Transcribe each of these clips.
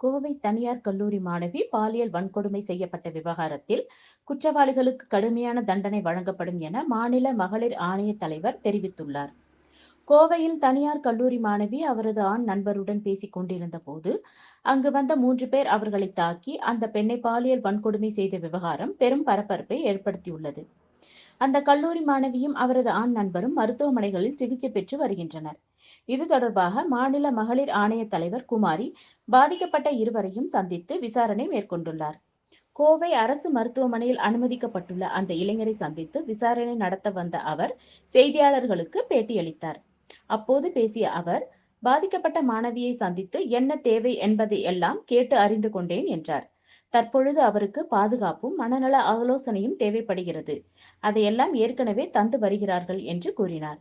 கோவை தனியார் கல்லூரி மாணவி பாலியல் வன்கொடுமை செய்யப்பட்ட விவகாரத்தில் குற்றவாளிகளுக்கு கடுமையான தண்டனை வழங்கப்படும் என மாநில மகளிர் ஆணைய தலைவர் தெரிவித்துள்ளார். கோவையில் தனியார் கல்லூரி மாணவி அவரது ஆண் நண்பருடன் பேசிக் கொண்டிருந்த போது அங்கு வந்த மூன்று பேர் அவர்களை தாக்கி அந்த பெண்ணை பாலியல் வன்கொடுமை செய்த விவகாரம் பெரும் பரபரப்பை ஏற்படுத்தியுள்ளது. அந்த கல்லூரி மாணவியும் அவரது ஆண் நண்பரும் மருத்துவமனைகளில் சிகிச்சை பெற்று வருகின்றனர். இது தொடர்பாக மாநில மகளிர் ஆணைய தலைவர் குமாரி பாதிக்கப்பட்ட இருவரையும் சந்தித்து விசாரணை மேற்கொண்டுள்ளார். கோவை அரசு மருத்துவமனையில் அனுமதிக்கப்பட்டுள்ள அந்த இளைஞரை சந்தித்து விசாரணை நடத்த வந்த அவர் செய்தியாளர்களுக்கு பேட்டியளித்தார். அப்போது பேசிய அவர் பாதிக்கப்பட்ட மாணவியை சந்தித்து என்ன தேவை என்பதை எல்லாம் கேட்டு அறிந்து கொண்டேன் என்றார். தற்பொழுது அவருக்கு பாதுகாப்பும் மனநல ஆலோசனையும் தேவைப்படுகிறது. அதையெல்லாம் ஏற்கனவே தந்து வருகிறார்கள் என்று கூறினார்.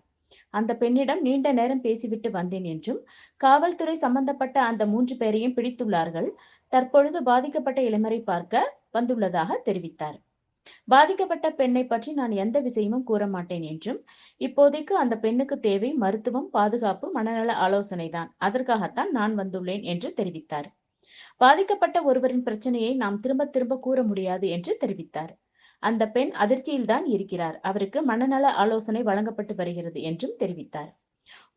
அந்த பெண்ணிடம் நீண்ட நேரம் பேசிவிட்டு வந்தேன் என்றும் காவல்துறை சம்பந்தப்பட்ட அந்த மூன்று பேரையும் பிடித்துள்ளார்கள். தற்பொழுது பாதிக்கப்பட்ட இளமரை பார்க்க வந்துள்ளதாக தெரிவித்தார். பாதிக்கப்பட்ட பெண்ணை பற்றி நான் எந்த விஷயமும் கூற மாட்டேன் என்றும் இப்போதைக்கு அந்த பெண்ணுக்கு தேவை மருத்துவம் பாதுகாப்பு மனநல ஆலோசனை தான் அதற்காகத்தான் நான் வந்துள்ளேன் என்று தெரிவித்தார். பாதிக்கப்பட்ட ஒருவரின் பிரச்சனையை நாம் திரும்ப திரும்ப கூற முடியாது என்று தெரிவித்தார். அந்த பெண் அதிர்ச்சியில்தான் இருக்கிறார். அவருக்கு மனநல ஆலோசனை வழங்கப்பட்டு வருகிறது என்றும் தெரிவித்தார்.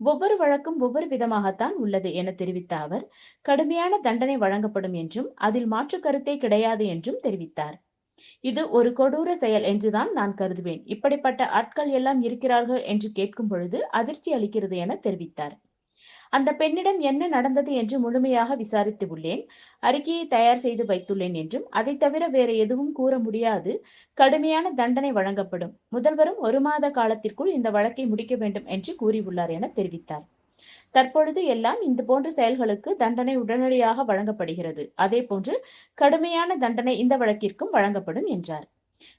ஒவ்வொரு வழக்கும் ஒவ்வொரு விதமாகத்தான் உள்ளது என தெரிவித்த அவர் கடுமையான தண்டனை வழங்கப்படும் என்றும் அதில் மாற்று கருத்தே கிடையாது என்றும் தெரிவித்தார். இது ஒரு கொடூர செயல் என்றுதான் நான் கருதுவேன். இப்படிப்பட்ட ஆட்கள் எல்லாம் இருக்கிறார்கள் என்று கேட்கும் பொழுது அதிர்ச்சி அளிக்கிறது என தெரிவித்தார். அந்த பெண்ணிடம் என்ன நடந்தது என்று முழுமையாக விசாரித்து உள்ளேன். அறிக்கையை தயார் செய்து வைத்துள்ளேன் என்றும் அதை தவிர வேற எதுவும் கூற முடியாது. கடுமையான தண்டனை வழங்கப்படும். முதல்வரும் ஒரு மாத காலத்திற்குள் இந்த வழக்கை முடிக்க வேண்டும் என்று கூறியுள்ளார் என தெரிவித்தார். தற்பொழுது எல்லாம் இந்த போன்ற செயல்களுக்கு தண்டனை உடனடியாக வழங்கப்படுகிறது. அதே போன்று கடுமையான தண்டனை இந்த வழக்கிற்கும் வழங்கப்படும் என்றார்.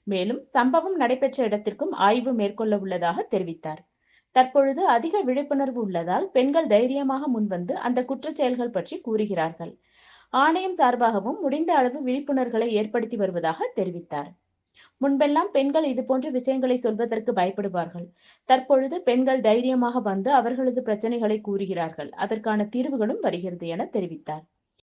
மேலும் சம்பவம் நடைபெற்ற இடத்திற்கும் ஆய்வு மேற்கொள்ள உள்ளதாக தெரிவித்தார். தற்பொழுது அதிக விழிப்புணர்வு உள்ளதால் பெண்கள் தைரியமாக முன்வந்து அந்த குற்றச் செயல்கள் பற்றி கூறுகிறார்கள். ஆணையம் சார்பாகவும் முடிந்த அளவு விழிப்புணர்வுகளை ஏற்படுத்தி வருவதாக தெரிவித்தார். முன்பெல்லாம் பெண்கள் இது போன்ற விஷயங்களை சொல்வதற்கு பயப்படுவார்கள். தற்பொழுது பெண்கள் தைரியமாக வந்து அவர்களது பிரச்சனைகளை கூறுகிறார்கள். அதற்கான தீர்வுகளும் வருகிறது என தெரிவித்தார்.